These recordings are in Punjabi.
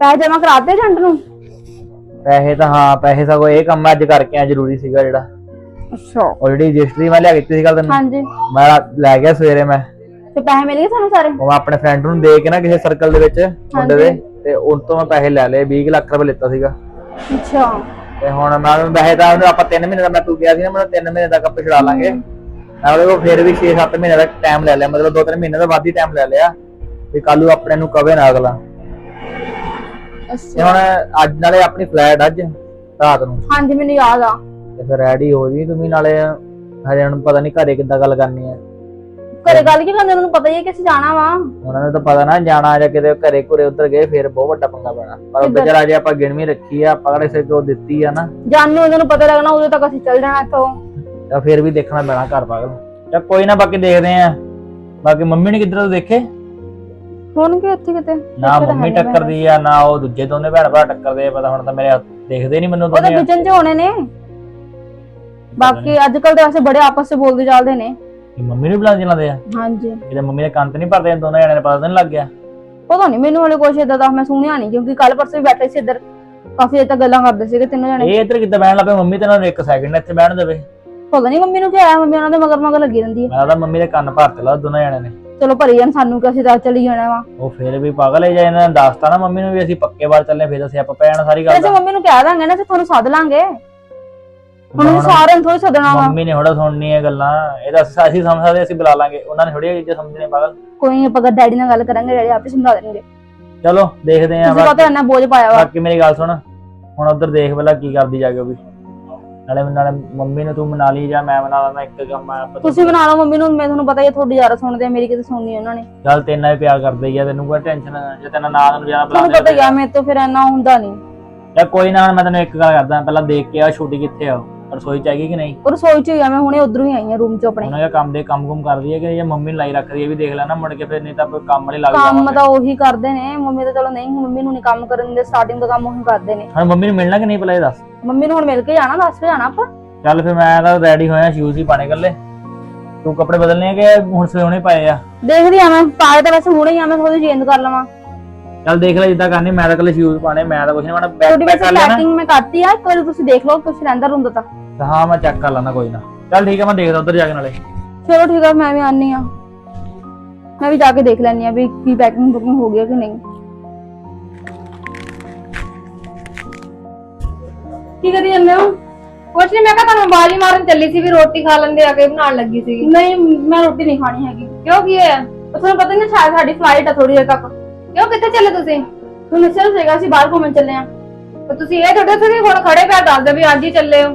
ਪੈਸੇ ਜਮਾ ਕਰਾਤੇ ਏਜੰਟ ਨੂੰ? ਪੈਸੇ ਤਾਂ ਹਾਂ ਪੈਸੇ ਸਗੋਂ ਇਹ ਕੰਮ ਅੱਜ ਕਰਕੇ ਆ ਜ਼ਰੂਰੀ ਸੀਗਾ ਜਿਹੜਾ। ਅੱਛਾ। ਉਹ ਜਿਹੜੀ ਰਜਿਸਟਰੀ ਮੈਂ ਲਿਆ ਕੇ ਦਿੱਤੀ ਸੀ ਕੱਲ ਤੈਨੂੰ। ਹਾਂਜੀ। ਮੈਂ ਲੈ ਗਿਆ ਸਵੇਰੇ ਮੈਂ। ਤੇ ਪੈਸੇ ਮਿਲ ਗਏ ਤੁਹਾਨੂੰ ਸਾਰੇ? ਉਹ ਮੈਂ ਆਪਣੇ ਫਰੈਂਡ ਨੂੰ ਦੇ ਕੇ ਨਾ ਕਿਸੇ ਸਰਕਲ ਦੇ ਵਿੱਚ ਮੁੰਡੇ ਦੇ ਤੇ ਉਹ ਤੋਂ ਮੈਂ ਪੈਸੇ ਲੈ ਲਏ 20 ਕੁ ਲੱਖ ਰੁਪਏ ਲਿੱਤਾ ਸੀਗਾ। ਅੱਛਾ। ਤੇ ਹੁਣ ਮੈਂ ਉਹਨੂੰ ਪੈਸੇ ਤਾਂ ਉਹਨੂੰ ਆਪਾਂ 3 ਮਹੀਨੇ ਦਾ ਮੈਂ ਤੂੰ ਗਿਆ ਸੀ ਨਾ ਮੈਨੂੰ 3 ਮਹੀਨੇ ਤੱਕ ਆਪਾਂ ਛੁਡਾ ਲਾਂਗੇ। ਮੈਂ ਉਹਦੇ ਕੋਲ ਫਿਰ ਵੀ 6-7 ਮਹੀਨੇ ਦਾ ਟਾਈਮ ਲੈ ਲਿਆ ਮਤਲਬ 2-3 ਮਹੀਨੇ ਦਾ ਵੱਧ ਹੀ ਟਾਈਮ ਲੈ ਲਿਆ। ਵੀ ਕੱਲ ਨੂੰ ਆਪਣੇ ਨੂੰ ਕਵੇ ਨਾ ਅਗਲਾ। ਤੇ ਅੱਛਾ ਹੁਣ ਅੱਜ ਨਾਲੇ ਆਪਣੀ ਫਲੈਟ ਅੱਜ ਰਾਤ ਨੂੰ। ਹਾਂਜੀ ਮੈਨੂੰ ਯਾਦ ਆ। ਤੇ ਫਿਰ ਰੈਡੀ ਹੋ ਜੀ ਤੁਸੀਂ ਨਾਲੇ। ਹਜੇ ਹੁਣ ਪਤਾ ਨਹੀਂ ਘਰੇ ਕਿੱਦਾਂ ਗੱਲ ਕਰਨੀ ਹੈ ਘਰੇ ਗੱਲ ਕੀ ਕਰਨੀ ਤੁਹਾਨੂੰ ਪਤਾ ਹੀ ਹੈ ਕਿ ਅਸੀਂ ਜਾਣਾ ਵਾ। ਉਹਨਾਂ ਨੂੰ ਤਾਂ ਪਤਾ ਨਾ ਜਾਣਾ ਜਾਂ ਕਿਤੇ ਘਰੇ ਘੁਰੇ ਉੱਧਰ ਗਏ ਫਿਰ ਬਹੁਤ ਵੱਡਾ ਪੰਗਾ ਪੈਣਾ। ਪਰ ਉਹ ਵਿਚਾਰਾ ਜੇ ਆਪਾਂ ਗਿਣਵੀਂ ਰੱਖੀ ਆ ਆਪਾਂ ਕਿਹੜੇ ਸੇ ਕੋ ਦਿੱਤੀ ਆ ਨਾ। ਜਾਨੂੰ ਉਹਨਾਂ ਨੂੰ ਪਤਾ ਲੱਗਣਾ ਉਦੋਂ ਤੱਕ ਅਸੀਂ ਚੱਲ ਜਾਣਾ ਇੱਥੋਂ। ਤਾਂ ਫਿਰ ਵੀ ਦੇਖਣਾ ਪੈਣਾ ਘਰ ਪਾਗਲ ਜਾਂ ਕੋਈ ਨਾ ਬਾਕੀ ਦੇਖਦੇ ਆ। ਬਾਕੀ ਮੰਮੀ ਨੇ ਕਿੱਧਰ ਤੋਂ ਦੇਖੇ? ਹੋਣਗੇ ਇੱਥੇ ਕਿਤੇ? ਨਾ ਤਾਂ ਮੰਮੀ ਟੱਕਰਦੀ ਆ ਨਾ ਉਹ ਦੂਜੇ ਦੋਨੇ ਭੈਣ ਭਰਾ ਟੱਕਰਦੇ ਆ ਪਤਾ ਹੁਣ ਤਾਂ ਮੇਰੇ ਦੇਖਦੇ ਨਹੀਂ ਮੈਨੂੰ ਉਹਦੇ ਦੋਨੇ ਵਿਚਨ ਚ ਹੋਣੇ ਨੇ। ਬਾਕੀ ਅੱਜ ਕੱਲ ਤਾਂ ਵੈਸੇ ਬੜੇ ਆਪਸ ਵਿੱਚ ਬੋਲਦੇ ਚੱਲਦੇ ਨੇ। ਕਿ ਮੰਮੀ ਨੂੰ ਬੁਲਾ ਜਾਂਦੇ ਆ? ਹਾਂਜੀ। ਇਹਦੇ ਮੰਮੀ ਦੇ ਕੰਨ ਤੇ ਨਹੀਂ ਭਰਦੇ ਦੋਨੇ ਜਣੇ ਨੇ ਪਤਾ ਤਾਂ ਨਹੀਂ ਲੱਗ ਗਿਆ। ਪਤਾ ਨਹੀਂ ਮੈਨੂੰ ਹਲੇ ਕੁਛ ਇਦਾਂ ਦਾ ਮੈਂ ਸੁਣਿਆ ਨਹੀਂ ਕਿਉਂਕਿ ਕੱਲ ਪਰਸੋਂ ਵੀ ਬੈਠੇ ਸੀ ਇੱਧਰ। ਕਾਫੀ ਤੱਕ ਗੱਲਾਂ ਕਰਦੇ ਸੀਗੇ ਤਿੰਨੋਂ ਜਣੇ। ਇਹ ਇੱਧਰ ਕਿੱਦਾਂ ਬਹਿਣ ਲੱਗੇ ਮੰਮੀ ਤੇ ਇਹਨਾਂ ਨੂੰ ਇੱਕ ਸੈਕਿੰਡ ਇੱਥੇ ਬਹਿਣ ਦੇਵੇ। ਪਤਾ ਨਹੀਂ ਮੰਮੀ ਨੂੰ ਕੀ ਆਇਆ ਮੰਮੀ ਉਹਨਾਂ ਦੇ ਮਗਰ ਮਗਰ ਲੱਗੀ ਰਹਿੰਦੀ ਹੈ ਮੈਂ ਤਾਂ ਮੰਮੀ ਦੇ ਕੰਨ ਭਰਤੇ ਲਾ ਦੋਨੇ ਜਣੇ ਨੇ। ਚਲੋ ਭਰੀ ਜਾਣ ਸਾਨੂੰ ਕਿ ਅਸੀਂ ਤਾਂ ਚਲੀ ਜਾਣਾ ਵਾ? ਉਹ ਫਿਰ ਵੀ ਪਾਗਲ ਹੈ ਜੇ ਇਹਨਾਂ ਨੇ ਦੱਸਤਾ ਨਾ ਮੰਮੀ ਨੂੰ ਵੀ ਅਸੀਂ ਪੱਕੇ ਬਾਰ ਚੱਲੇ ਫਿਰ ਅਸੀਂ ਆਪਾਂ ਪੈਣ ਸਾਰੀ ਤੇ ਗੱਲ ਅਸੀਂ ਦਾ ਮੰਮੀ ਨੂੰ ਕਹਿ ਦਾਂਗੇ ਨਾ ਤੇ ਤੁਹਾਨੂੰ ਸੱਦ ਲਾਂਗੇ। ਹੁਣ ਹੁਣ ਸਾਰਿਆਂ ਨੂੰ ਥੋੜੀ ਸੱਦਣਾ ਵਾ। ਮੰਮੀ ਨੇ ਥੋੜਾ ਸੁਣਨੀ ਹੈ ਗੱਲਾਂ ਇਹ ਤਾਂ ਅਸੀਂ ਅਸੀਂ ਸਮਝ ਸਕਦੇ ਅਸੀਂ ਬੁਲਾ ਲਾਂਗੇ। ਉਹਨਾਂ ਨੇ ਥੋੜੀ ਚੀਜ਼ਾਂ ਸਮਝਣੇ ਪਾਗਲ। ਕੋਈ ਨੀ ਆਪਾਂ ਡੈਡੀ ਨਾਲ ਗੱਲ ਕਰਾਂਗੇ ਡੈਡੀ ਆਪੇ ਸਮਝਾ ਦੇਣਗੇ। ਚਲੋ ਦੇਖਦੇ ਆਂ ਤੁਸੀਂ ਇੰਨਾ ਬੋਝ ਪਾਇਆ ਵਾ। ਬਾਕੀ ਮੇਰੀ ਗੱਲ ਸੁਣ। ਹੁਣ ਉਧਰ ਦੇਖ ਪਹਿਲਾਂ ਕੀ ਕਰਦੀ ਜਾ ਕੇ ਉਹ ਵੀ। ਨਾਲੇ ਨਾਲੇ ਮੰਮੀ ਨੂੰ ਤੂੰ ਮਨਾ ਲਈ ਜਾਂ ਮੈਂ ਮਨਾ ਲੈਣਾ ਇੱਕ ਕੰਮ ਆ ਆਪਾਂ ਤੁਸੀਂ ਬਣਾ ਲਓ ਮੰਮੀ ਨੂੰ ਮੈਂ ਤੁਹਾਨੂੰ ਪਤਾ ਹੀ ਹੈ ਤੁਹਾਡੀ ਜ਼ਿਆਦਾ ਸੁਣਦੇ ਆ ਮੇਰੀ ਕਿਤੇ ਸੁਣਨੀ ਉਹਨਾਂ ਨੇ। ਚੱਲ ਤੇ ਇੰਨਾ ਵੀ ਪਿਆਰ ਕਰਦੇ ਹੀ ਆ ਤੈਨੂੰ ਕੋਈ ਟੈਨਸ਼ਨ ਜੇ ਤੈਨੂੰ ਨਾਂ ਨੂੰ ਜ਼ਿਆਦਾ ਤੁਹਾਨੂੰ ਪਤਾ ਹੀ ਆ ਮੇਰੇ ਤੋਂ ਫਿਰ ਇੰਨਾ ਹੁੰਦਾ ਨਹੀਂ। ਜਾਂ ਕੋਈ ਨਾ ਹੁਣ ਮੈਂ ਤੈਨੂੰ ਇੱਕ ਗੱਲ ਕਰਦਾ ਪਹਿਲਾਂ ਦੇਖ ਕੇ ਆ ਛੋਟੀ ਕਿੱਥੇ ਆ ਉਹ। ਰਸੋਈ ਚ ਹੈਗੀ ਕਿ ਨਹੀਂ? ਉਹ ਰਸੋਈ ਚ ਹੀ ਆ ਮੈਂ ਹੁਣੇ ਉਧਰੋਂ ਹੀ ਆਈ ਆ ਰੂਮ ਚ ਆਪਣੇ। ਉਹਨਾਂ ਦਾ ਕੰਮ ਦੇ ਕੰਮ ਕੁਮ ਕਰਦੀ ਹੈ ਕਿ ਜਾਂ ਮੰਮੀ ਨੂੰ ਲਾਈ ਰੱਖਦੀ ਹੈ ਵੀ ਦੇਖ ਲੈਣਾ ਮੁੜ ਕੇ ਫਿਰ ਨਹੀਂ ਤਾਂ ਕੋਈ ਕੰਮ ਵਾਲੀ ਲੱਗ ਕੰਮ ਤਾਂ ਉਹੀ ਕਰਦੇ ਨੇ ਮੰਮੀ ਤਾਂ ਚਲੋ ਨਹੀਂ ਮੰਮੀ ਨੂੰ ਨਹੀਂ ਕੰਮ ਕਰਨ ਦਿੰਦੇ ਸਟਾਰਟਿੰਗ ਦਾ ਕੰਮ ਉਹੀ ਕਰਦੇ ਨੇ। ਹੁਣ ਮੰਮੀ ਨੂੰ ਮਿਲਣਾ ਕਿ ਨਹੀਂ ਪਹਿਲਾਂ ਇਹ ਦੱਸ? ਮੰਮੀ ਨੂੰ ਹੁਣ ਮਿਲ ਕੇ ਜਾਣਾ ਦੱਸ ਕੇ ਜਾਣਾ ਆਪਾਂ। ਚੱਲ ਫਿਰ ਮੈਂ ਤਾਂ ਰੈਡੀ ਹੋਇਆ ਸ਼ੂਜ਼ ਹੀ ਪਾਣੇ ਗੱਲੇ ਤੂੰ ਕੱਪੜੇ ਬਦਲਨੇ ਆ ਕਿ ਹੁਣ ਸਵੇਉਣੇ ਪਾਏ ਆ? ਦੇਖਦੀ ਆ ਮੈਂ ਪਾਏ ਤਾਂ ਵੈਸੇ ਹੁਣੇ ਹੀ ਆ ਮੈਂ ਥੋੜੀ ਚੇਂਜ ਕਰ ਲਵਾਂ। ਚੱਲ ਦੇਖ ਲੈ ਜਿੱਦਾਂ ਕਰਨੀ ਮੈਂ ਤਾਂ ਕੱਲੇ ਸ਼ੂਜ਼ ਪਾਣੇ ਮੈਂ ਤਾਂ ਕੁਝ ਨਹੀਂ ਪਾਣਾ ਤੁਹਾਡੀ ਵੈਸੇ ਕਰ ਲੈਣਾ ਪੈਕਿੰਗ ਮੈਂ ਕਰਤੀ ਆ ਇੱਕ ਵਾਰੀ ਤੁਸੀਂ ਦੇਖ ਲਓ ਕੁਛ ਰਹਿੰਦਾ ਰੁੰਦਾ ਤਾਂ। ਤਾਂ ਹਾਂ ਮੈਂ ਚੈੱਕ ਕਰ ਲੈਣਾ ਕੋਈ ਨਾ। ਚੱਲ ਠੀਕ ਹੈ ਮੈਂ ਦੇਖਦਾ ਉਧਰ ਜਾ ਕੇ ਨਾਲੇ। ਚਲੋ ਠੀਕ ਆ ਮੈਂ ਵੀ ਆਨੀ ਆ। ਮੈਂ ਵੀ ਜਾ ਕੇ ਦੇਖ ਲੈਣੀ ਆ ਵੀ ਕੀ ਪੈਕਿੰਗ ਬੁਕਿੰਗ ਹੋ ਗਈ ਹੈ ਕਿ ਨਹੀਂ। ਕੀ ਕਰੀ ਜਾਂਦੇ ਹੋ? ਕੁਛ ਨਹੀਂ ਮੈਂ ਕਿਹਾ ਤੁਹਾਨੂੰ ਬਾਜੀ ਮਾਰਨ ਚੱਲੀ ਸੀ ਵੀ ਰੋਟੀ ਖਾ ਲੈਂਦੇ ਆ ਕੇ ਬਣਾਉਣ ਲੱਗੀ ਸੀਗੀ। ਨਹੀਂ ਮੈਂ ਰੋਟੀ ਨਹੀਂ ਖਾਣੀ ਹੈਗੀ। ਕਿਉਂ ਕੀ ਹੋਇਆ? ਉਹ ਤੁਹਾਨੂੰ ਪਤਾ ਨਹੀਂ ਸ਼ਾਇਦ ਸਾਡੀ ਫਲਾਈਟ ਆ ਥੋੜੀ ਦੇਰ ਤੱਕ। ਕਿਉਂ ਕਿੱਥੇ ਚੱਲੇ ਤੁਸੀਂ? ਤੁਹਾਨੂੰ ਦੱਸਿਆ ਸੀਗਾ ਅਸੀਂ ਬਾਹਰ ਘੁੰਮਣ ਚੱਲੇ ਆ। ਤੇ ਤੁਸੀਂ ਇਹ ਥੋੜੇ ਸੀ ਹੁਣ ਖੜੇ ਪੈਰ ਦੱਸਦੇ ਵੀ ਅੱਜ ਹੀ ਚੱਲੇ ਹੋ।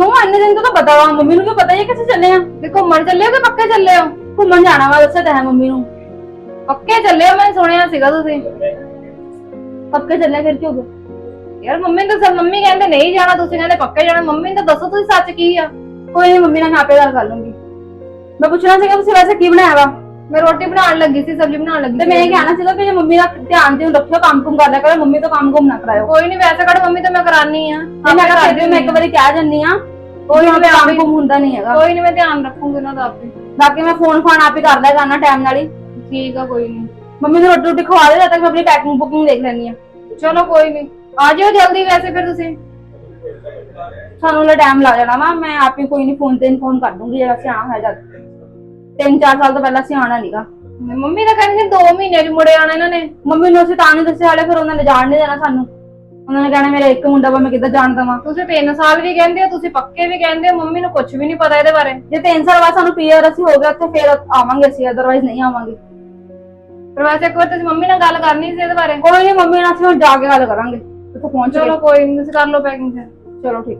ਕਿਉਂ ਇੰਨੇ ਦਿਨ ਤੋਂ ਤਾਂ ਪਤਾ ਵਾ, ਮੰਮੀ ਨੂੰ ਕੀ ਪਤਾ ਹੀ ਹੈ ਕਿੱਥੇ ਚੱਲੇ ਆ? ਵੀ ਘੁੰਮਣ ਚੱਲੇ ਹੋ ਕਿ ਪੱਕੇ ਚੱਲੇ ਹੋ? ਘੁੰਮਣ ਜਾਣਾ ਵਾ, ਦੱਸਿਆ ਤਾਂ ਹੈ ਮੰਮੀ ਨੂੰ। ਪੱਕੇ ਚੱਲੇ ਹੋ, ਮੈਂ ਸੁਣਿਆ ਸੀਗਾ ਤੁਸੀਂ। ਪੱਕੇ ਚੱਲੇ ਫਿਰ ਕੀ ਹੋ ਗਿਆ ਯਾਰ ਮੰਮੀ ਨੂੰ ਤਾਂ ਮੰਮੀ ਕਹਿੰਦੇ ਨਹੀਂ ਜਾਣਾ, ਤੁਸੀਂ ਕਹਿੰਦੇ ਪੱਕੇ ਜਾਣਾ। ਮੰਮੀ ਨੂੰ ਤਾਂ ਦੱਸੋ ਤੁਸੀਂ ਸੱਚ ਕੀ ਆ। ਕੋਈ ਨਹੀਂ ਮੰਮੀ ਨਾਲ ਮੈਂ ਆਪੇ ਗੱਲ ਕਰ ਲੂੰਗੀ। ਮੈਂ ਪੁੱਛਣਾ ਸੀਗਾ, ਤੁਸੀਂ ਵੈਸੇ ਕੀ ਬਣਾਇਆ ਵਾ? ਮੈਂ ਰੋਟੀ ਬਣਾਉਣ ਲੱਗੀ ਸੀ ਸਬਜ਼ੀ ਬਣਾਉਣ ਲੱਗੀ ਤੇ ਮੈਂ ਇਹ ਕਹਿਣਾ ਸੀਗਾ ਕਿ ਮੰਮੀ ਦਾ ਧਿਆਨ ਤੇ ਰੱਖਿਓ ਕੰਮ ਕੁਮ ਕਰ ਲਿਆ ਕਰੋ ਮੰਮੀ ਤੋਂ ਕੰਮ ਕੁਮ ਨਾ ਕਰਾਇਓ। ਕੋਈ ਨਹੀਂ ਵੈਸੇ ਕੜ ਮੰਮੀ ਤਾਂ ਮੈਂ ਕਰਾਨੀ ਆ। ਤੇ ਮੈਂ ਕਿਹਾ ਫਿਰ ਵੀ ਮੈਂ ਇੱਕ ਵਾਰੀ ਕਹਿ ਜੰਨੀ ਆ ਕੋਈ ਨੀ, ਹੁਣ ਮੈਂ ਕੰਮ ਹੁੰਦਾ ਨਹੀਂ ਹੈਗਾ। ਕੋਈ ਨਹੀਂ ਮੈਂ ਧਿਆਨ ਰੱਖੂੰਗੀ ਉਹਨਾਂ ਦਾ ਆਪੇ। ਬਾਕੀ ਮੈਂ ਫੋਨ ਫਾਨ ਆਪ ਹੀ ਕਰ ਲਿਆ ਕਰਨਾ ਟਾਈਮ ਨਾਲ ਹੀ। ਠੀਕ ਆ ਕੋਈ ਨਹੀਂ ਮੰਮੀ ਨੂੰ ਰੋਟੀ ਰੋਟੀ ਖਵਾ ਦੇ ਜਦ ਤੱਕ ਮੈਂ ਆਪਣੀ ਪੈਕਿੰਗ ਬੁਕਿੰਗ ਦੇਖ ਲੈਣੀ ਆ। ਚਲੋ ਕੋਈ ਨਹੀਂ ਆ ਜਾਓ ਜਲਦੀ ਵੈਸੇ ਫਿਰ ਤੁਸੀਂ। ਸਾਨੂੰ ਲਾ ਟਾਈਮ ਲੱਗ ਜਾਣਾ ਵਾ ਮੈਂ ਆਪ ਹੀ ਕੋਈ ਨਹੀਂ ਫੋਨ ਤੇ ਫੋਨ ਕਰ ਦੂੰਗੀ ਜੇ ਅਸੀਂ ਆਣਾ ਹੈ ਜਦ। ਤਿੰਨ ਚਾਰ ਸਾਲ ਤੋਂ ਪਹਿਲਾਂ ਅਸੀਂ ਆਣਾ ਨਹੀਂਗਾ ਮੰਮੀ ਤਾਂ ਕਹਿੰਦੀ ਸੀ 2 ਮਹੀਨੇ ਚ ਮੁੜੇ ਆਣਾ ਇਹਨਾਂ ਨੇ। ਮੰਮੀ ਨੂੰ ਅਸੀਂ ਤਾਂ ਨਹੀਂ ਦੱਸਿਆ ਹਾਲੇ ਫਿਰ ਉਹਨਾਂ ਨੇ ਜਾਣ ਨਹੀਂ ਦੇਣਾ ਸਾਨੂੰ। ਉਹਨਾਂ ਨੇ ਕਹਿਣਾ ਮੇਰਾ ਇੱਕ ਮੁੰਡਾ ਵਾ ਮੈਂ ਕਿੱਦਾਂ ਜਾਣ ਦਵਾਂ? ਤੁਸੀਂ 3 ਸਾਲ ਵੀ ਕਹਿੰਦੇ ਹੋ ਤੁਸੀਂ ਪੱਕੇ ਵੀ ਕਹਿੰਦੇ ਹੋ ਮੰਮੀ ਨੂੰ ਕੁਝ ਵੀ ਨਹੀਂ ਪਤਾ ਇਹਦੇ ਬਾਰੇ। ਜੇ ਤਿੰਨ ਸਾਲ ਬਾਅਦ ਸਾਨੂੰ ਪੀਆਰ ਅਸੀਂ ਹੋ ਗਿਆ ਉੱਥੇ ਫਿਰ ਆਵਾਂਗੇ ਅਸੀਂ ਅਦਰਵਾਈਜ਼ ਨਹੀਂ ਆਵਾਂਗੇ। ਪਰ ਵੈਸੇ ਇੱਕ ਵਾਰ ਤੁਸੀਂ ਮੰਮੀ ਨਾਲ ਗੱਲ ਕਰਨੀ ਸੀ ਇਹਦੇ ਬਾਰੇ। ਕੋਈ ਨਹੀਂ ਮੰਮੀ ਨਾਲ ਅਸੀਂ ਹੁਣ ਜਾ ਕੇ ਗੱਲ ਕਰਾਂਗੇ। ਉੱਥੇ ਪਹੁੰਚ ਚਲੋ ਕੋਈ ਨਹੀਂ ਤੁਸੀਂ ਕਰ ਲਓ ਪੈਕਿੰਗ ਫਿਰ। ਚਲੋ ਠੀਕ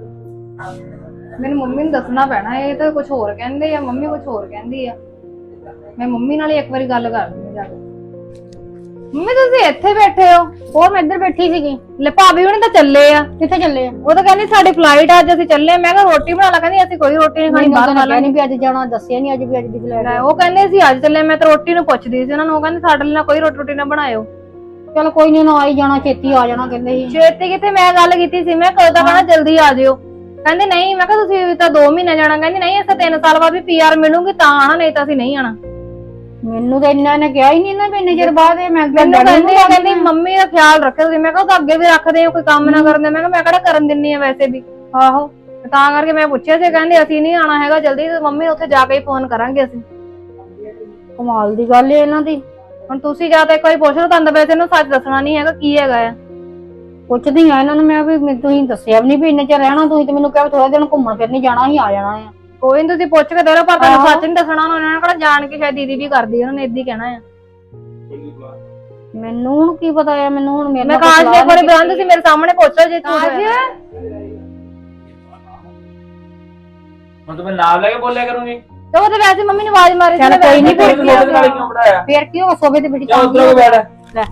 ਮੈਨੂੰ ਮੰਮੀ ਨੂੰ ਦੱਸਣਾ ਪੈਣਾ ਇਹ ਤਾਂ ਕੁਝ ਹੋਰ ਕਹਿੰਦੇ ਆ ਮੰਮੀ ਕੁਝ ਹੋਰ ਕਹਿੰਦੀ ਆ। ਮੈਂ ਮੰਮੀ ਨਾਲ ਹੀ ਇੱਕ ਵਾਰੀ ਗੱਲ ਕਰਦੀ ਹਾਂ ਜਾ ਕੇ। ਮੰਮੀ ਤੁਸੀਂ ਇੱਥੇ ਬੈਠੇ ਹੋ। ਹੋਰ ਮੈਂ ਇੱਧਰ ਬੈਠੀ ਸੀਗੀ। ਲੈ ਭਾਬੀ ਹੁਣੇ ਤਾਂ ਚੱਲੇ ਆ। ਕਿੱਥੇ ਚੱਲੇ ਆ? ਉਹ ਤਾਂ ਕਹਿੰਦੀ ਸਾਡੀ ਫਲਾਈਟ ਅੱਜ ਅਸੀਂ ਚੱਲੇ ਆ। ਮੈਂ ਕਿਹਾ ਰੋਟੀ ਬਣਾ ਲਾ ਕਹਿੰਦੀ ਅਸੀਂ ਕੋਈ ਰੋਟੀ ਨਹੀਂ ਖਾਣੀ ਮੈਨੂੰ ਬਾਹਰ ਤਾਂ ਖਾ ਲੱਗਿਆ ਲਾਂਗੇ। ਨਹੀਂ ਵੀ ਅੱਜ ਜਾਣਾ ਦੱਸਿਆ ਨਹੀਂ ਅੱਜ ਵੀ ਅੱਜ ਦੀ ਫਲਾਈਟ ਲੈ, ਉਹ ਕਹਿੰਦੇ ਸੀ ਅੱਜ ਚੱਲੇ ਮੈਂ ਤਾਂ ਰੋਟੀ ਨੂੰ ਪੁੱਛਦੀ ਸੀ ਉਹਨਾਂ ਨੂੰ ਉਹ ਕਹਿੰਦੇ ਸਾਡੇ ਲਈ ਨਾ ਕੋਈ ਰੋਟੀ ਰੋਟੀ ਨਾ ਬਣਾਇਓ। ਚਲ ਕੋਈ ਨਹੀਂ ਨਾ ਆਈ ਜਾਣਾ ਛੇਤੀ ਆ ਜਾਣਾ ਕਹਿੰਦੇ ਸੀ। ਛੇਤੀ ਕਿਤੇ ਮੈਂ ਗੱਲ ਕੀਤੀ ਸੀ ਮੈਂ ਕਦੋਂ ਤੱਕ ਆਣਾ ਜਲਦੀ ਆ ਜਿਓ। ਕਹਿੰਦੇ ਨਹੀਂ ਮੈਂ ਕਿਹਾ ਤੁਸੀਂ ਤਾਂ 2 ਮਹੀਨੇ ਜਾਣਾ। ਕਹਿੰਦੀ ਨਹੀਂ ਅਸੀਂ 3 ਸਾਲ ਬਾਅਦ ਵੀ ਪੀਆਰ ਮਿਲੂਗੀ ਤਾਂ ਆਣਾ ਨਹੀਂ ਤਾਂ ਅਸੀਂ ਨਹੀਂ ਆਣਾ ਮੈਨੂੰ ਤਾਂ ਇੰਨਾ ਨੇ ਕਿਹਾ ਹੀ ਨਹੀਂ ਨਾ ਵੀ ਇੰਨੇ ਚਿਰ ਬਾਅਦ ਇਹ ਮੈਂ ਮੈਨੂੰ ਕਹਿੰਦੇ ਕਹਿੰਦੀ ਮੰਮੀ ਦਾ ਖਿਆਲ ਰੱਖਿਓ ਤੁਸੀਂ। ਮੈਂ ਕਿਹਾ ਉਹ ਤਾਂ ਅੱਗੇ ਵੀ ਰੱਖਦੇ ਹੋ ਕੋਈ ਕੰਮ ਨਾ ਕਰਨ ਦੇ। ਮੈਂ ਕਿਹਾ ਮੈਂ ਕਿਹੜਾ ਕਰਨ ਦਿੰਨੀ ਆ ਵੈਸੇ ਵੀ। ਆਹੋ। ਤੇ ਕਰਕੇ ਮੈਂ ਪੁੱਛਿਆ ਸੀ ਕਹਿੰਦੇ ਅਸੀਂ ਨਹੀਂ ਆਣਾ ਹੈਗਾ ਜਲਦੀ ਮੰਮੀ ਉੱਥੇ ਜਾ ਕੇ ਹੀ ਫੋਨ ਕਰਾਂਗੇ ਅਸੀਂ। ਕਮਾਲ ਦੀ ਗੱਲ ਏ ਇਹਨਾਂ ਦੀ। ਹੁਣ ਤੁਸੀਂ ਜਾਂ ਤਾਂ ਇੱਕ ਵਾਰੀ ਪੁੱਛ ਲਓ ਤੁਹਾਨੂੰ ਵੈਸੇ ਇਹਨੂੰ ਸੱਚ ਦੱਸਣਾ ਨਹੀਂ ਹੈਗਾ ਕੀ ਹੈਗਾ ਆ। ਪੁੱਛਦੀ ਆ ਇਹਨਾਂ ਨੂੰ ਮੈਂ ਵੀ ਮੈਨੂੰ ਤੁਸੀਂ ਦੱਸਿਆ ਵੀ ਨਹੀਂ ਵੀ ਇੰਨੇ ਚਿਰ ਰਹਿਣਾ ਤੁਸੀਂ ਤੇ ਮੈਨੂੰ ਕਿਹਾ ਥੋੜਾ ਦਿਨ ਘੁੰਮਣ ਫਿਰ ਨਹੀਂ ਜਾਣਾ ਹੀ ਆ ਜਾਣਾ ਆ। ਕੋਈ ਨੀ ਤੁਸੀਂ ਪੁੱਛ ਕੇ ਦੇ ਲਓ ਪਰ ਤੁਹਾਨੂੰ। ਸੱਚ ਨਹੀਂ ਦੱਸਣਾ ਉਹਨਾਂ ਨੇ ਕਿਹੜਾ ਜਾਣ ਕੇ ਸ਼ਾਇਦ ਦੀਦੀ ਵੀ ਕਰਦੀ ਆ, ਉਹਨਾਂ ਨੇ ਏਦਾਂ ਹੀ ਕਹਿਣਾ ਆ। ਮੈਨੂੰ ਹੁਣ ਕੀ ਪਤਾ ਆ ਮੈਨੂੰ ਹੁਣ ਮੇਰੇ ਮੈਂ ਨਾਲ ਕੋਈ ਕਾਸ਼ ਦੇ ਸਲਾਹ ਕੋਲੇ ਨੀ ਬਿਆਨ ਤੁਸੀਂ ਮੇਰੇ ਸਾਹਮਣੇ ਪੁੱਛ ਲਓ ਜੇ ਹੋਇਆ। ਹੁਣ ਤੂੰ ਮੈਨੂੰ ਨਾਲ ਲੈ ਕੇ ਬੋਲਿਆ ਕਰੂੰਗੀ। ਤੇ ਉਹ ਤਾਂ ਵੈਸੇ ਮੰਮੀ ਨੇ ਆਵਾਜ਼ ਮਾਰੀ ਚੱਲ ਕੋਈ ਨੀ, ਫਿਰ ਕੀ ਹੋ ਕਿਉਂ ਫਿਰ ਕੀ ਸੋਫੇ ਤੇ ਬਿਠੀ ਜਾ ਉੱਧਰ ਬੈਠ। ਲੈ।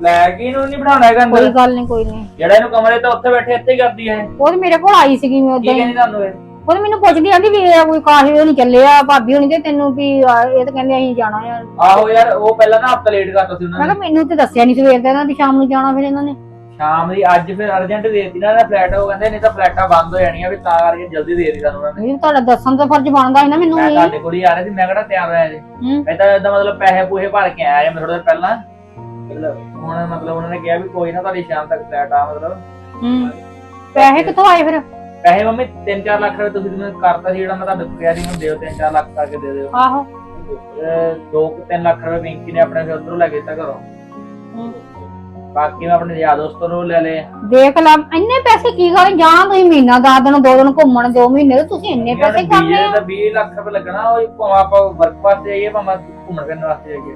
ਲੈ ਕੇ ਇਹਨੂੰ ਨਹੀਂ ਬਿਠਾਉਣਾ ਹੈਗਾ ਕੋਈ ਅੰਦਰ ਗੱਲ ਨਹੀਂ ਕੋਈ ਨਹੀਂ ਜਿਹੜਾ ਇਹਨੂੰ ਕਮਰੇ ਤੇ ਉੱਥੇ ਬੈਠੇ ਇੱਥੇ ਹੀ ਕਰਦੀ ਹੈ ਉਹ ਤੇ ਮੇਰੇ ਕੋਲ ਆਈ ਸੀਗੀ ਮੈਂ ਕੀ ਉਦਾਂ ਕਹਿੰਦੀ ਤੁਹਾਨੂੰ ਇਹ? ਉਹ ਤੇ ਮੈਨੂੰ ਪੁੱਛਦੀ ਆਂਦੀ ਵੀ ਇਹ ਕੋਈ ਕਾਸ਼ ਉਹ ਨਹੀਂ ਚੱਲਿਆ ਭਾਬੀ ਹੋਣੀ ਤੇ ਤੈਨੂੰ ਵੀ ਆ, ਇਹ ਤਾਂ ਕਹਿੰਦੇ ਅਸੀਂ ਜਾਣਾ ਆ। ਆਹੋ ਯਾਰ ਉਹ ਪਹਿਲਾਂ ਨਾ ਹਫਤਾ ਲੇਟ ਕਰਤਾ ਸੀ ਉਹਨਾਂ ਮੈਂ ਨੇ। ਕਿਹਾ ਮੈਨੂੰ ਤੇ ਦੱਸਿਆ ਨਹੀਂ ਸਵੇਰ ਦਾ ਇਹਨਾਂ ਦੀ ਸ਼ਾਮ ਨੂੰ ਜਾਣਾ ਫਿਰ ਇਹਨਾਂ ਨੇ। ਸ਼ਾਮ ਦੀ ਅੱਜ ਫਿਰ ਅਰਜੈਂਟ ਦੇ ਦਿੱਤੀ ਨਾ ਫਲੈਟ ਉਹ ਕਹਿੰਦੇ ਨਹੀਂ ਤਾਂ ਫਲੈਟਾਂ ਬੰਦ ਹੋ ਜਾਣੀਆਂ ਵੀ ਤਾਂ ਕਰਕੇ ਜਲਦੀ ਦੇ ਦਿੱਤੀ ਸਾਨੂੰ ਉਹਨਾਂ ਨੇ। ਵੀ ਤੁਹਾਡਾ ਦੱਸਣ ਦਾ ਫਰਜ਼ ਬਣਦਾ ਸੀ ਨਾ ਮੈਨੂੰ ਮੈਂ ਵੀ ਤੁਹਾਡੇ ਕੋਲ ਹੀ ਆ ਰਿਹਾ ਸੀ ਮੈਂ ਕਿਹੜਾ ਤਿਆਰ ਹੋਇਆ ਜੀ। ਹੂੰ। ਮੈਂ ਤਾਂ ਇਦਾਂ ਮਤਲਬ ਪੈਸੇ ਪੂਹੇ ਭਰ ਕੇ ਆਇਆ ਮੈਂ ਥੋੜਾ ਦਿਨ ਪਹਿਲਾਂ। ਮਤਲਬ ਹੁਣ ਮਤਲਬ ਉਹਨਾਂ ਨੇ ਕਿਹਾ ਵੀ ਕੋਈ ਨਾ ਤੁਹਾਡੀ ਸ਼ਾਮ ਤੱਕ ਫਲੈਟ ਆ ਮਤਲਬ। ਹੂੰ। ਪੈਸੇ ਕਿੱਥੋਂ ਆਏ ਫਿਰ? ਪੈਸੇ ਮੰਮੀ 3-4 ਲੱਖ ਰੁਪਏ ਤੁਸੀਂ ਮੈਨੂੰ ਕਰਤਾ ਸੀ ਜਿਹੜਾ ਮੈਂ ਤੁਹਾਨੂੰ ਕਿਹਾ ਸੀ ਹੁਣ ਦਿਓ 3-4 ਲੱਖ ਕਰਕੇ ਦੇ ਦਿਓ। ਆਹੋ। 2-3 ਲੱਖ ਰੁਪਏ ਪਿੰਕੀ ਨੇ ਆਪਣੇ ਫਿਰ ਉਧਰੋਂ ਲੈ ਕੇ ਦਿੱਤਾ ਘਰੋਂ। ਹੂੰ। ਬਾਕੀ ਮੈਂ ਆਪਣੇ ਯਾਰ ਦੋਸਤੋਂ ਨੂੰ ਲੈ ਲਏ ਦੇਖ ਲਾ ਇੰਨੇ ਪੈਸੇ ਕੀ ਗੱਲ ਜਾਂ ਤੁਸੀਂ ਮਹੀਨਾ ਦਸ ਦਿਨ ਦੋ ਦਿਨ ਘੁੰਮਣ ਦੋ ਮਹੀਨੇ ਤੇ ਤੁਸੀਂ ਇੰਨੇ ਪੈਸੇ ਕਰਨੇ ਆ। ਤਾਂ 20 ਲੱਖ ਰੁਪਏ ਲੱਗਣਾ ਉਹ ਭਾਵੇਂ ਆਪਾਂ ਵਰਕ ਵਾਸਤੇ ਜਾਈਏ ਭਾਵੇਂ ਘੁੰਮਣ ਫਿਰਨ ਵਾਸਤੇ ਜਾਈਏ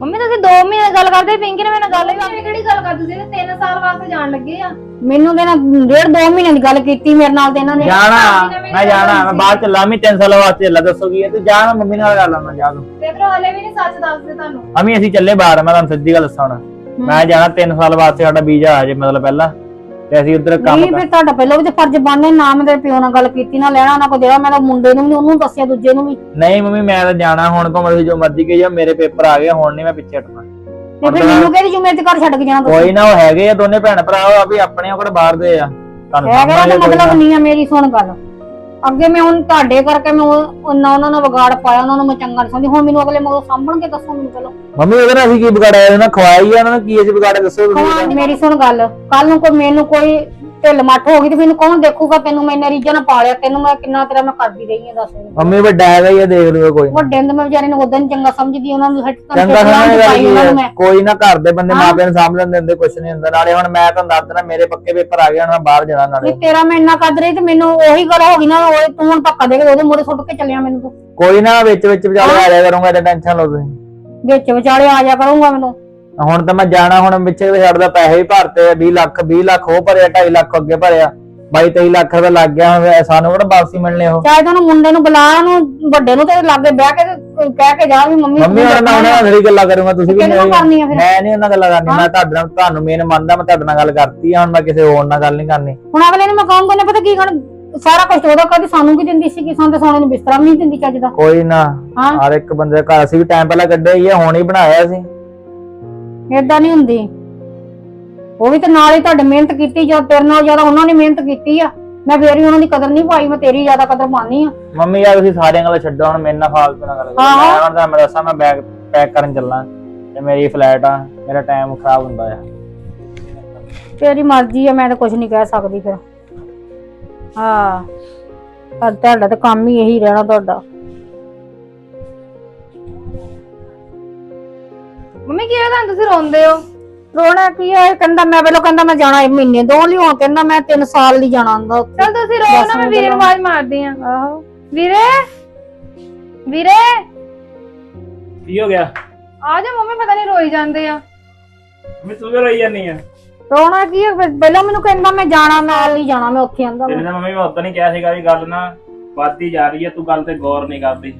ਮੰਮੀ ਤੁਸੀਂ 2 ਮਹੀਨੇ ਗੱਲ ਕਰਦੇ ਪਿੰਕੀ ਨੇ ਮੇਰੇ ਨਾਲ ਗੱਲ ਹੀ ਆਪਣੀ ਕਿਹੜੀ ਗੱਲ ਕਰਦੇ ਸੀ 3 ਸਾਲ ਵਾਸਤੇ ਜਾਣ ਲੱਗੇ ਆ। ਮੈਨੂੰ ਤੇ ਨਾ ਡੇਢ ਦੋ ਮਹੀਨੇ ਦੀ ਗੱਲ ਕੀਤੀ ਮੇਰੇ ਨਾਲ ਤੇ ਇਹਨਾਂ ਨੇ। ਜਾਣਾ ਮੈਂ ਜਾਣਾ ਮੈਂ ਬਾਹਰ ਚੱਲਾਂ ਮੈਂ 3 ਸਾਲ ਵਾਸਤੇ ਚੱਲਾ ਦੱਸੋ ਕੀ ਹੈ। ਤੂੰ ਜਾ ਮੈਂ ਮੰਮੀ ਨਾਲ ਗੱਲ ਕਰਨਾ ਜਾ ਤੂੰ। ਤੇ ਫਿਰ ਹਲੇ ਵੀ ਨਹੀਂ ਸੱਚ ਦੱਸਦੇ ਤੁਹਾਨੂੰ? ਅਮੀ ਅਸੀਂ ਚੱਲੇ ਬਾਹਰ ਮੈਂ ਤੁਹਾਨੂੰ ਸਿੱਧੀ ਗੱਲ ਦੱਸਾਂ ਹੁਣ। ਮੈਂ ਜਾਣਾ 3 ਸਾਲ ਵਾਸਤੇ ਸਾਡਾ ਵੀਜ਼ਾ ਆ ਜੇ ਮਤਲਬ ਪਹਿਲਾਂ। ਤੇ ਅਸੀਂ ਉਧਰ ਕੰਮ ਨਹੀਂ ਫਿਰ ਤੁਹਾਡਾ ਪਹਿਲਾਂ ਵੀ ਤੇ ਫਰਜ਼ ਬਣਦਾ ਨਾ ਮੈਂ ਤੇਰੇ ਪਿਓ ਨਾਲ ਗੱਲ ਕੀਤੀ ਨਾ ਲੈਣਾ ਨਾ ਕੋ ਦੇਣਾ ਮੈਂ ਤਾਂ ਮੁੰਡੇ ਨੂੰ ਵੀ ਉਹਨੂੰ ਦੱਸਿਆ ਦੂਜੇ ਨੂੰ ਵੀ। ਨਹੀਂ ਮੰਮੀ ਮੈਂ ਤਾਂ ਜਾਣਾ ਹੁਣ ਭਾਵੇਂ ਤੁਸੀਂ ਜੋ ਮਰਜ਼ੀ ਕਹੀ ਜਾ ਮੇਰੇ ਪੇਪਰ ਆ ਗਏ ਹੁਣ ਨਹੀਂ ਮੈਂ ਪਿੱਛੇ ਹਟਣਾ। ਤੇ ਫਿਰ ਮੈਨੂੰ ਕਿਹੜੀ ਜ਼ਿੰਮੇਵਾਰੀ ਤੇ ਘਰ ਛੱਡ ਕੇ ਜਾਣਾ ਤੁਸੀਂ? ਕੋਈ ਨਾ ਉਹ ਹੈਗੇ ਆ ਦੋਨੇ ਭੈਣ ਭਰਾ ਉਹ ਆ ਵੀ ਆਪਣੇ ਉਹ ਕਿਹੜੇ ਬਾਹਰ ਦੇ ਆ। ਤੁਹਾਨੂੰ ਹੈਗਾ ਕੋਈ। ਮਤਲਬ ਨਹੀਂ ਆ ਮੇਰੀ ਸੁਣ ਗੱਲ। ਅੱਗੇ ਮੈਂ ਹੁਣ ਤੁਹਾਡੇ ਕਰਕੇ ਮੈਂ ਉਹ- ਉਹਨਾਂ ਉਹਨਾਂ ਨੂੰ ਵਿਗਾੜ ਪਾਇਆ ਉਹਨਾਂ ਨੂੰ ਮੈਂ ਚੰਗਾ ਨਹੀਂ ਸਮਝਦੀ। ਹੁਣ ਮੈਨੂੰ ਅਗਲੇ ਮਗਰੋਂ ਸਾਂਭਣਗੇ ਦੱਸੋ ਮੈਨੂੰ ਚਲੋ। ਮੰਮੀ ਉਹਦੇ ਨਾਲ ਅਸੀਂ ਕੀ ਵਿਗਾੜਿਆ? ਉਹਨਾਂ ਖਵਾਇਆ ਹੀ ਆ ਉਹਨਾਂ ਨੂੰ ਕੀ ਅਸੀਂ ਵਿਗਾੜਿਆ ਦੱਸੋ ਤੁਸੀਂ ਮੇਰੀ ਸੁਣ ਗੱਲ। ਕੱਲ ਨੂੰ ਕੋਈ ਮੈਨੂੰ ਕੋਈ ਢਿੱਲ ਮੱਠ ਹੋ ਗਈ ਤੇ ਮੈਨੂੰ ਕੌਣ ਦੇਖੂਗਾ? ਤੈਨੂੰ ਮੈਂ ਇੰਨਾ ਰੀਜਨ ਪਾਲਿਆ ਤੈਨੂੰ ਮੈਂ ਕਿੰਨਾ ਤੇਰਾ ਮੈਂ ਕਰਦੀ ਰਹੀ ਹਾਂ ਦੱਸ ਮੈਨੂੰ। ਮੰਮੀ ਵੱਡਾ ਹੈਗਾ ਹੀ ਆ ਦੇਖ ਲੂਗਾ ਕੋਈ ਵੱਡੇ ਨੂੰ ਮੈਂ ਵਿਚਾਰੇ ਨੂੰ ਉਦੋਂ ਚੰਗਾ ਸਮਝਦੀ ਉਹਨਾਂ ਨੂੰ ਹਟ ਚੰਗਾ ਗੱਲ ਮੈਂ। ਕੋਈ ਨਾ ਘਰ ਦੇ ਬੰਦੇ। ਮਾਪਿਆਂ ਨੂੰ ਸਾਂਭ ਲੈਂਦੇ ਹੁੰਦੇ ਕੁਛ ਨਹੀਂ ਹੁੰਦਾ। ਨਾਲੇ ਹੁਣ ਮੈਂ ਤੁਹਾਨੂੰ ਦੱਸ ਦੇਣਾ ਮੇਰੇ ਪੱਕੇ ਪੇਪਰ ਆ ਗਏ ਹੁਣ ਮੈਂ ਬਾਹਰ ਜਾਣਾ ਨਾਲੇ। ਤੇਰਾ ਮੈਂ ਇੰਨਾ ਕਦਰ ਰਹੀ ਤੇ ਮੈਨੂੰ ਉਹੀ ਗੱਲ ਹੋ ਗਈ ਨਾ ਉਹ ਤੂੰ ਹੁਣ ਧੱਕਾ ਦੇ ਕੇ ਉਹਦੇ ਮੋੜੇ ਸੁੱਟ ਕੇ ਚੱਲਿਆ ਮੈਨੂੰ ਤੂੰ। ਕੋਈ ਨਾ ਵਿੱਚ ਵਿੱਚ ਵਿਚਾਲੇ ਆ ਜਾਇਆ ਕਰੂੰਗਾ ਤੇ ਟੈਨਸ਼ਨ ਲਓ ਤੁਸੀਂ। ਵਿੱਚ ਵਿਚਾਲੇ ਆ ਜਾ ਕਰੂੰਗਾ ਮੈਨੂੰ। ਹੁਣ ਤਾਂ ਮੈਂ ਜਾਣਾ ਹੁਣ ਵਿੱਚੇ ਵੀ ਛੱਡਦਾ ਪੈਸੇ ਵੀ ਭਰਤੇ ਆ, 20 ਲੱਖ 20 ਲੱਖ ਉਹ ਭਰਿਆ 2.5 ਲੱਖ ਅੱਗੇ ਭਰਿਆ। 22 23 ਲੱਖ ਰੁਪਏ ਲੱਗ ਗਿਆ ਹੁਣ ਸਾਨੂੰ ਕਿਹੜਾ ਵਾਪਸੀ ਮਿਲਣੇ ਉਹ? ਚਾਹੇ ਤੈਨੂੰ ਮੁੰਡੇ ਨੂੰ ਬੁਲਾ ਉਹਨੂੰ ਵੱਡੇ ਨੂੰ ਤੇ ਲਾਗੇ ਬਹਿ ਕੇ ਤੇ ਕਹਿ ਕੇ ਜਾ ਵੀ ਮੰਮੀ ਮੰਮੀ ਹੁਣ ਮੈਂ ਉਹਨਾਂ ਨਾਲ ਥੋੜੀ ਗੱਲਾਂ ਕਰੂੰਗਾ ਤੁਸੀਂ ਵੀ ਨਹੀਂ ਕਰਨੀ ਆ ਫਿਰ? ਮੈਂ ਨਹੀਂ ਉਹਨਾਂ ਨਾਲ ਗੱਲਾਂ ਕਰਨੀ ਮੈਂ ਤੁਹਾਡੇ ਨਾਲ ਤੁਹਾਨੂੰ ਮੇਨ ਮੰਨਦਾ ਮੈਂ ਤੁਹਾਡੇ ਨਾਲ ਗੱਲ ਕਰਤੀ ਆ ਹੁਣ ਮੈਂ ਕਿਸੇ ਹੋਰ ਨਾਲ ਗੱਲ ਨਹੀਂ ਕਰਨੀ। ਹੁਣ ਅਗਲੇ ਨੂੰ ਮੈਂ ਕਹੂੰਗਾ ਨੇ ਪਤਾ ਕੀ ਕਹਿਣ? ਸਾਰਾ ਕੁਝ ਉਹਦਾ ਕਦੀ ਸਾਨੂੰ ਕੀ ਦਿੰਦੀ ਸੀ ਕਿ ਸਾਨੂੰ ਤਾਂ ਸੋਨੇ ਨੂੰ ਬਿਸਤਰਾ ਵੀ ਨਹੀਂ ਦਿੰਦੀ ਚੱਜ ਦਾ। ਕੋਈ ਨਾ ਹਰ ਇੱਕ ਬੰਦੇ ਦਾ ਘਰ ਅਸੀਂ ਵੀ ਟਾਈਮ ਪਹਿਲਾਂ ਕੱਢਿਆ ਹੀ ਆ ਹੁਣ ਹੀ ਬਣਾਇਆ ਸੀ ਏਦਾਂ ਨਹੀਂ ਹੁੰਦੀ। ਉਹ ਵੀ ਤਾਂ ਨਾਲ ਹੀ ਤੁਹਾਡੇ ਮਿਹਨਤ ਕੀਤੀ ਜਾਂ ਤੇਰੇ ਨਾਲ ਜ਼ਿਆਦਾ ਉਹਨਾਂ ਨੇ ਮਿਹਨਤ ਕੀਤੀ ਆ। ਮੈਂ ਫੇਰ ਵੀ ਉਹਨਾਂ ਦੀ ਕਦਰ ਨਹੀਂ ਪਾਈ ਮੈਂ ਤੇਰੀ ਜ਼ਿਆਦਾ ਕਦਰ ਪਾਣੀ ਆ। ਮੰਮੀ ਯਾਰ ਤੁਸੀਂ ਸਾਰੀਆਂ ਗੱਲਾਂ ਛੱਡੋ ਹੁਣ ਮੇਰੇ ਨਾਲ ਫਾਲਤੂ ਨਾ ਗੱਲ ਕਰੋ। ਮੈਂ ਹੁਣ ਤੁਹਾਨੂੰ ਦੱਸਾਂ ਮੈਂ ਬੈਗ ਪੈਕ ਕਰਨ ਚੱਲਾਂ ਤੇ ਮੇਰੀ ਫਲਾਈਟ ਆ ਮੇਰਾ ਟਾਈਮ ਖਰਾਬ ਹੁੰਦਾ ਆ। ਤੇਰੀ ਮਰਜ਼ੀ ਆ ਮੈਂ ਤਾਂ ਕੁਝ ਨਹੀਂ ਕਹਿ ਸਕਦੀ ਫਿਰ। ਹਾਂ ਪਰ ਤੁਹਾਡਾ ਤਾਂ ਕੰਮ ਹੀ ਇਹੀ ਰਹਿਣਾ ਤੁਹਾਡਾ। ਮੰਮੀ ਕੀ ਹੋਇਆ? ਤੁਹਾਨੂੰ ਤੁਸੀਂ ਰੋਂਦੇ ਹੋ। ਰੋਣਾ ਕੀ ਆ? ਇਹ ਕਹਿੰਦਾ ਮੈਂ ਪਹਿਲਾਂ ਕਹਿੰਦਾ ਮੈਂ ਜਾਣਾ ਇਹ ਮਹੀਨੇ ਦੋ ਲਈ ਹੁਣ ਕਹਿੰਦਾ ਮੈਂ 3 ਸਾਲ ਲਈ ਜਾਣਾ ਹੁੰਦਾ ਉੱਥੇ। ਚਲ ਤੁਸੀਂ ਰੋ ਨਾ ਮੈਂ ਵੀਰੇ ਨੂੰ ਆਵਾਜ਼ ਮਾਰਦੀ ਆ ਆਹੋ। ਵੀਰੇ? ਵੀਰੇ? ਕੀ ਹੋ ਗਿਆ? ਆ ਜਾ ਮੰਮੀ ਪਤਾ ਨਹੀਂ ਰੋਈ ਜਾਂਦੇ ਆ। ਮੈਂ ਤੂੰ ਵੀ ਰਹੀ ਜਾਨੀ ਆ? ਰੋਣਾ ਕੀ ਆ? ਫਿਰ ਪਹਿਲਾਂ ਮੈਨੂੰ ਕਹਿੰਦਾ ਮੈਂ ਜਾਣਾ ਨਾਲ ਹੀ ਜਾਣਾ ਮੈਂ ਉੱਥੇ ਆਂਦਾ ਤੇਰੇ ਨਾਲ ਮੰਮੀ ਮੈਂ ਉਦੋਂ ਨਹੀਂ ਕਿਹਾ ਸੀਗਾ ਵੀ ਗੱਲ ਨਾ ਵੱਧਦੀ ਜਾ ਰਹੀ ਹੈ ਤੂੰ ਗੱਲ ਤੇ ਗੌਰ ਨਹੀਂ ਕਰਦੀ।